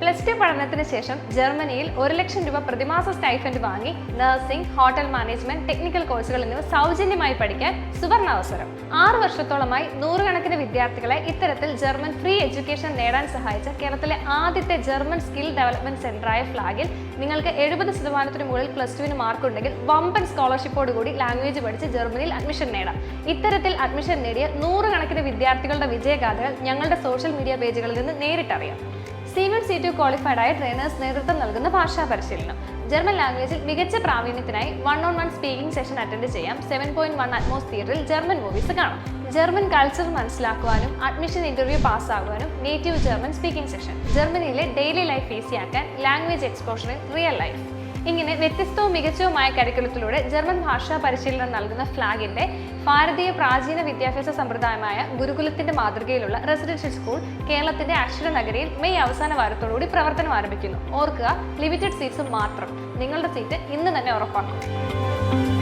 Plus two പഠനത്തിന് ശേഷം ജർമ്മനിയിൽ ഒരു ലക്ഷം രൂപ പ്രതിമാസ സ്റ്റൈഫൻഡ് വാങ്ങി നഴ്സിംഗ് ഹോട്ടൽ മാനേജ്മെന്റ് ടെക്നിക്കൽ കോഴ്സുകൾ എന്നിവ സൗജന്യമായി പഠിക്കാൻ സുവർണ അവസരം ആറ് വർഷത്തോളമായി നൂറുകണക്കിന് വിദ്യാർത്ഥികളെ ഇത്തരത്തിൽ ജർമ്മൻ ഫ്രീ എഡ്യൂക്കേഷൻ നേടാൻ സഹായിച്ച കേരളത്തിലെ ആദ്യത്തെ ജർമ്മൻ സ്കിൽ ഡെവലപ്മെന്റ് സെന്ററായ ഫ്ലാഗിൽ നിങ്ങൾക്ക് എഴുപത് ശതമാനത്തിന് മുകളിൽ പ്ലസ് ടുവിന് മാർക്ക് ഉണ്ടെങ്കിൽ വമ്പൻ സ്കോളർഷിപ്പോട് കൂടി ലാംഗ്വേജ് പഠിച്ച് ജർമ്മനിയിൽ അഡ്മിഷൻ നേടാം. ഇത്തരത്തിൽ അഡ്മിഷൻ നേടിയ നൂറുകണക്കിന് വിദ്യാർത്ഥികളുടെ വിജയഗാഥകൾ ഞങ്ങളുടെ സോഷ്യൽ മീഡിയ പേജുകളിൽ നിന്ന് നേരിട്ടറിയാം. C one C two qualified ആയ ട്രെയിനേഴ്സ് നേതൃത്വം നൽകുന്ന ഭാഷാ പരിശീലനം. ജർമ്മൻ ലാംഗ്വേജിൽ മികച്ച പ്രാവീണ്യത്തിനായി one on one speaking session attend ചെയ്യാം. സെവൻ പോയിന്റ് വൺ അറ്റ്മോസ് തിയേറ്ററിൽ ജർമ്മൻ മൂവീസ് കാണാം. ജർമ്മൻ കൾച്ചർ മനസ്സിലാക്കുവാനും അഡ്മിഷൻ ഇന്റർവ്യൂ പാസ്സാകുവാനും നേറ്റീവ് ജർമ്മൻ സ്പീക്കിംഗ് സെഷൻ ജർമ്മനിയിലെ ഡെയിലി ലൈഫ് ഈസിയാക്കാൻ ലാംഗ്വേജ് എക്സ്പോഷറിൽ റിയൽ ലൈഫ് ഇങ്ങനെ വ്യത്യസ്തവും മികച്ചവുമായ കരിക്കുലത്തിലൂടെ ജർമ്മൻ ഭാഷാ പരിശീലനം നൽകുന്ന ഫ്ലാഗിന്റെ ഭാരതീയ പ്രാചീന വിദ്യാഭ്യാസ സമ്പ്രദായമായ ഗുരുകുലത്തിന്റെ മാതൃകയിലുള്ള റെസിഡൻഷ്യൽ സ്കൂൾ കേരളത്തിന്റെ അക്ഷര നഗരിയിൽ മെയ് അവസാന വാരത്തോടുകൂടി പ്രവർത്തനം ആരംഭിക്കുന്നു. ഓർക്കുക ലിമിറ്റഡ് സീറ്റ്സ് മാത്രം. നിങ്ങളുടെ സീറ്റ് ഇന്ന് തന്നെ ഉറപ്പാക്കും.